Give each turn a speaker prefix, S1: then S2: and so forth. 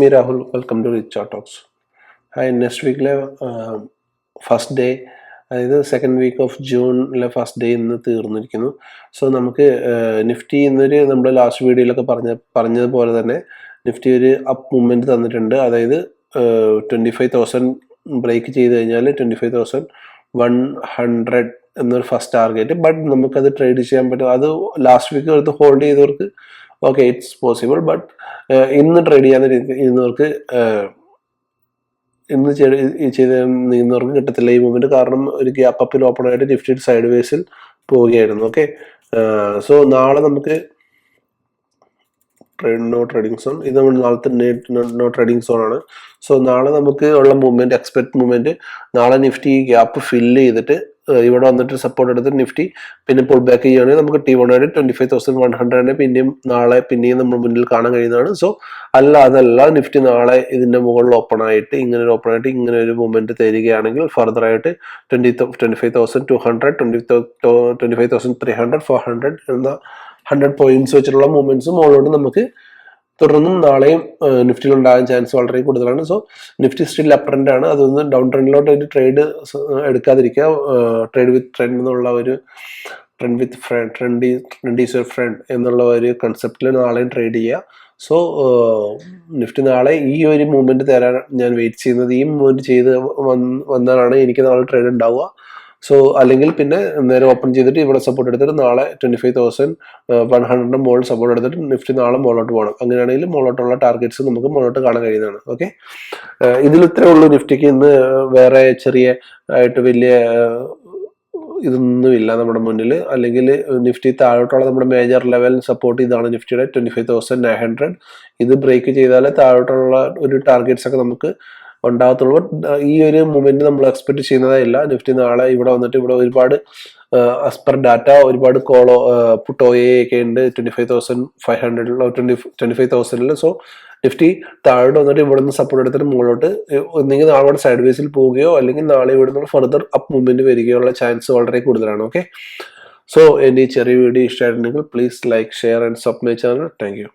S1: Me Rahul welcome to rich talks hi next വീക്കിലെ first day അതായത് second week of ജൂണിലെ first day ഇന്ന് തീർന്നിരിക്കുന്നു. So നമുക്ക് Nifty ഇന്നൊരു നമ്മൾ ലാസ്റ്റ് വീഡിയോയിലൊക്കെ പറഞ്ഞ പറഞ്ഞതുപോലെ തന്നെ നിഫ്റ്റി ഒരു അപ്പ് മൂവ്മെന്റ് തന്നിട്ടുണ്ട്. അതായത് ട്വന്റി ഫൈവ് തൗസൻഡ് ബ്രേക്ക് ചെയ്ത് കഴിഞ്ഞാൽ twenty five thousand one hundred എന്നൊരു ഫസ്റ്റ് ടാർഗറ്റ് ബട്ട് നമുക്കത് ട്രേഡ് ചെയ്യാൻ പറ്റും. അത് ലാസ്റ്റ് വീക്ക് എടുത്ത് ഹോൾഡ് ചെയ്തവർക്ക് ഓക്കെ ഇറ്റ്സ് പോസിബിൾ ബട്ട് ഇന്ന് ട്രേഡ് ചെയ്യാൻ ഇരുന്നവർക്ക് ഇന്ന് ചെയ്ത് നീങ്ങുന്നവർക്ക് കിട്ടത്തില്ല. ഈ മൂവ്മെന്റ് കാരണം ഒരു ഗ്യാപ്പ് അപ്പിൽ ഓപ്പൺ ആയിട്ട് നിഫ്റ്റി സൈഡ് വേസിൽ പോവുകയായിരുന്നു. ഓക്കെ സോ നാളെ നമുക്ക് നോ ട്രേഡിംഗ് സോൺ ഇത് നമ്മൾ നാളത്തെ നോ ട്രേഡിംഗ് സോൺ ആണ്. സോ നാളെ നമുക്ക് ഉള്ള മൂവ്മെന്റ് എക്സ്പെക്ട് മൂവ്മെന്റ് നാളെ നിഫ്റ്റി ഗ്യാപ്പ് ഫില്ല് ചെയ്തിട്ട് ഇവിടെ വന്നിട്ട് സപ്പോർട്ട് എടുത്തിട്ട് നിഫ്റ്റി പിന്നെ പുൾ ബാക്ക് ചെയ്യുകയാണെങ്കിൽ നമുക്ക് ടി വൺ ആയിട്ട് ട്വന്റി ഫൈവ് തൗസൻഡ് വൺ ഹൺഡ്രഡിനെ പിന്നെയും നാളെ പിന്നെയും നമ്മൾ മുന്നിൽ കാണാൻ കഴിയുന്നതാണ്. സോ അല്ല അതല്ല നിഫ്റ്റി നാളെ ഇതിന്റെ മുകളിൽ ഓപ്പൺ ആയിട്ട് ഇങ്ങനെ ഒരു ഓപ്പൺ ആയിട്ട് ഇങ്ങനെ ഒരു മൂവ്മെന്റ് തരികയാണെങ്കിൽ ഫർദർ ആയിട്ട് twenty twenty five thousand two hundred twenty twenty five thousand three hundred four hundred എന്ന ഹൺഡ്രഡ് പോയിന്റ്സ് വെച്ചിട്ടുള്ള മൂവ്മെന്റ്സ് മുകളിലോട്ട് നമുക്ക് തുടർന്നും നാളെയും നിഫ്റ്റിയിൽ ഉണ്ടാകാൻ ചാൻസ് വളരെ കൂടുതലാണ്. So Nifty still up trend ആണ്. അതൊന്ന് ഡൗൺ ട്രെൻഡിലോട്ട് ഒരു ട്രേഡ് എടുക്കാതിരിക്കുക. ട്രേഡ് വിത്ത് ട്രെൻഡ് എന്നുള്ള ഒരു trend with friend trend trend is your friend എന്നുള്ള ഒരു കൺസെപ്റ്റിൽ നാളെയും ട്രേഡ് ചെയ്യുക. സോ നിഫ്റ്റി നാളെ ഈ ഒരു മൂവ്മെന്റ് തരാൻ ഞാൻ വെയിറ്റ് ചെയ്യുന്നത്. ഈ മൂവ്മെന്റ് ചെയ്ത് വന്നാലാണ് എനിക്ക് നാളെ ട്രേഡ് ഉണ്ടാവുക. സോ അല്ലെങ്കിൽ പിന്നെ നേരെ ഓപ്പൺ ചെയ്തിട്ട് ഇവിടെ സപ്പോർട്ട് എടുത്തിട്ട് നാളെ twenty five thousand one hundred മോൾ സപ്പോർട്ട് എടുത്തിട്ട് നിഫ്റ്റി നാളെ മോളോട്ട് പോകണം. അങ്ങനെയാണെങ്കിൽ മോളോട്ടുള്ള ടാർഗറ്റ്സ് നമുക്ക് മോളോട്ട് കാണാൻ കഴിയുന്നതാണ്. ഓക്കെ ഇതിൽ ഇത്രേ ഉള്ളൂ നിഫ്റ്റിക്ക് ഇന്ന് വേറെ ചെറിയ ആയിട്ട് വലിയ ഇതൊന്നുമില്ല നമ്മുടെ മുന്നിൽ. അല്ലെങ്കിൽ നിഫ്റ്റി താഴോട്ടുള്ള നമ്മുടെ മേജർ ലെവൽ സപ്പോർട്ട് ഇതാണ് നിഫ്റ്റിയുടെ twenty five thousand nine hundred ഇത് ബ്രേക്ക് ചെയ്താൽ താഴോട്ടുള്ള ഒരു ടാർഗറ്റ്സ് ഒക്കെ നമുക്ക് ഉണ്ടാകത്തുള്ളൂ. ബട്ട് ഈ ഒരു മൂവ്മെന്റ് നമ്മൾ എക്സ്പെക്ട് ചെയ്യുന്നതായില്ല നിഫ്റ്റി നാളെ ഇവിടെ വന്നിട്ട് ഇവിടെ ഒരുപാട് അസ്പർ പെർ ഡാറ്റ ഒരുപാട് കോളോ പുട്ടോയെ ഒക്കെ ഉണ്ട്. ട്വന്റി ഫൈവ് തൗസൻഡ് ഫൈവ് ഹൺഡ്രഡിലോ ട്വന്റി ട്വന്റി ഫൈവ് തൗസൻഡിൽ സോ നിഫ്റ്റി താഴോട്ട് വന്നിട്ട് ഇവിടെ നിന്ന് സപ്പോർട്ട് എടുത്തിട്ട് മുകളിലോട്ട് ഒന്നെങ്കിൽ നാളെ സൈഡ് വേസിൽ പോവുകയോ അല്ലെങ്കിൽ നാളെ ഇവിടെ നിന്ന് ഫർദർ അപ്പ് മൂവ്മെന്റ് വരികയുള്ള ചാൻസ് വളരെ കൂടുതലാണ്. ഓക്കെ സോ എന്റെ ഈ ചെറിയ വീഡിയോ ഇഷ്ടമായിട്ടുണ്ടെങ്കിൽ please like share and sub channel thank you